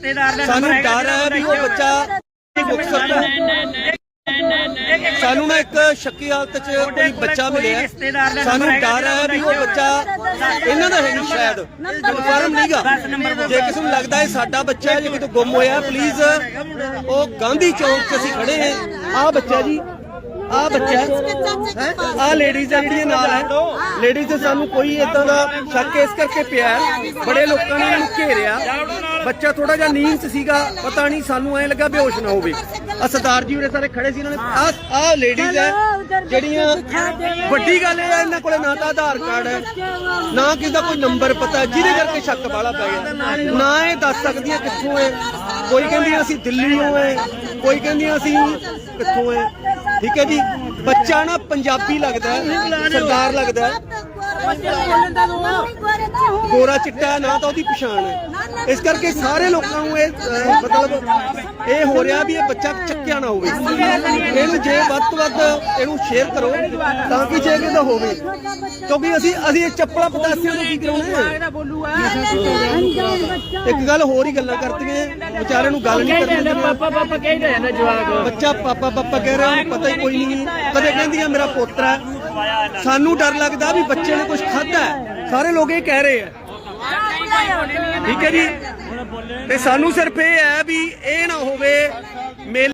ਸਾਨੂੰ ਡਰ ਹੈ ਵੀ ਉਹ ਬੱਚਾ ਮੁੱਕ ਸਕਦਾ ਹੈ। ਸਾਨੂੰ ਨਾ ਇੱਕ ਸ਼ੱਕੀ ਹਾਲਤ 'ਚ ਕੋਈ ਬੱਚਾ ਮਿਲਿਆ। ਸਾਨੂੰ ਡਰ ਹੈ ਵੀ ਉਹ ਬੱਚਾ ਇਹਨਾਂ ਦਾ ਹੈ ਨਹੀਂ ਸ਼ਾਇਦ ਕਨਫਰਮ ਨਹੀਂਗਾ ਜੇ ਕਿਸੇ ਨੂੰ ਲੱਗਦਾ ਹੈ ਸਾਡਾ ਬੱਚਾ ਜੇ ਕਿਤੇ ਗੁੰਮ ਹੋਇਆ ਪਲੀਜ਼ ਉਹ ਗਾਂਧੀ ਚੌਂਕ 'ਚ ਅਸੀਂ ਖੜੇ ਹਾਂ। ਆਹ ਬੱਚਾ ਜੀ ਆਹ ਬੱਚਾ ਹੈ। ਆਹ ਲੇਡੀਜ਼ ਆ ਜਿਹੜੀਆਂ ਨਾਲ ਹੈ। ਲੇਡੀਜ਼ ਤੇ ਸਾਨੂੰ ਕੋਈ ਇਦਾਂ ਦਾ ਸ਼ੱਕ ਇਸ ਕਰਕੇ ਪਿਆ ਹੈ। ਬੜੇ ਲੋਕਾਂ ਨੇ ਇਹਨੂੰ ਘੇਰਿਆ। ਬੱਚਾ ਥੋੜਾ ਜਿਹਾ ਨੀਂਦ 'ਚ ਸੀਗਾ। ਪਤਾ ਨਹੀਂ ਸਾਨੂੰ ਐ ਲੱਗਾ ਬੇਹੋਸ਼ ਨਾ ਹੋਵੇ। ਆ ਸਰਦਾਰ ਜੀ ਉਰੇ ਸਾਰੇ ਖੜੇ ਸੀ ਇਹਨਾਂ ਨੇ। ਆਹ ਆਹ ਲੇਡੀਜ਼ ਹੈ ਜਿਹੜੀਆਂ ਵੱਡੀ ਗੱਲ ਇਹ ਹੈ ਇਹਨਾਂ ਕੋਲੇ ਨਾ ਤਾਂ ਆਧਾਰ ਕਾਰਡ ਹੈ। ਨਾ ਕਿਸੇ ਦਾ ਕੋਈ ਨੰਬਰ ਪਤਾ। ਜਿਹਦੇ ਕਰਕੇ ਸ਼ੱਕ ਵਾਲਾ ਪੈ ਗਿਆ। ਨਾ ਇਹ ਦੱਸ ਸਕਦੀਆਂ ਕਿੱਥੋਂ ਹੈ ਕੋਈ ਕਹਿੰਦੀ ਅਸੀਂ ਦਿੱਲੀੋਂ ਹੈ ਕੋਈ ਕਹਿੰਦੀ ਅਸੀਂ ਕਿੱਥੋਂ ਹੈ ਠੀਕ ਹੈ ਜੀ? ਬੱਚਾ ਨਾ ਪੰਜਾਬੀ ਲੱਗਦਾ ਸਰਦਾਰ ਲੱਗਦਾ ਹੈ। ਗੋਰਾ ਚਿੱਟਾ ਨਾ ਤਾਂ ਉਹਦੀ ਪਛਾਣ ਹੈ। ਇਸ ਕਰਕੇ ਸਾਰੇ ਲੋਕਾਂ ਨੂੰ ਇਹ ਅਹ, ਮਤਲਬ ਇਹ ਹੋ ਰਿਹਾ ਵੀ ਇਹ ਬੱਚਾ ਚੱਕਿਆ ਨਾ ਹੋਵੇ। ਇਹਨੂੰ ਜੇ ਵੱਧ ਤੋਂ ਵੱਧ ਇਹਨੂੰ ਸ਼ੇਅਰ ਕਰੋ ਤਾਂ ਕਿ ਜੇ ਕਿਤੇ ਹੋਵੇ। ਕਿਉਂਕਿ ਅਸੀਂ ਅਸੀਂ ਇਹ ਚੱਪਲਾ ਪਤਾਸਿਆਂ ਤੋਂ ਕੀ ਕਰਾਉਣਾ ਹੈ ਇੱਕ ਗੱਲ ਹੋਰ ਹੀ ਗੱਲਾਂ ਕਰਦੀਆਂ ਵਿਚਾਰੇ ਨੂੰ ਗੱਲ ਨਹੀਂ ਕਰਨੀ। ਪਾਪਾ ਪਾਪਾ ਕਹਿੰਦਾ ਜਾਂਦਾ ਜਵਾਕ। ਬੱਚਾ ਪਾਪਾ ਪਾਪਾ ਕਹਿ ਰਿਹਾ ਉਹਨੂੰ ਪਤਾ ਹੀ ਕੋਈ ਨਹੀਂ। ਕਦੇ ਕਹਿੰਦੀ ਆ ਮੇਰਾ ਪੋਤਰਾ ਹੈ। ਸਾਨੂੰ ਡਰ ਲੱਗਦਾ ਵੀ ਬੱਚੇ ਨੇ ਕੁਝ ਖਾਧਾ ਹੈ। ਸਾਰੇ ਲੋਕ ਇਹ ਕਹਿ ਰਹੇ ਆ। ਠੀਕ ਹੈ ਜੀ। ਤੇ ਸਾਨੂੰ ਸਿਰਫ ਇਹ ਹੈ ਵੀ ਇਹ ਨਾ ਹੋਵੇ ਮੇਲੇ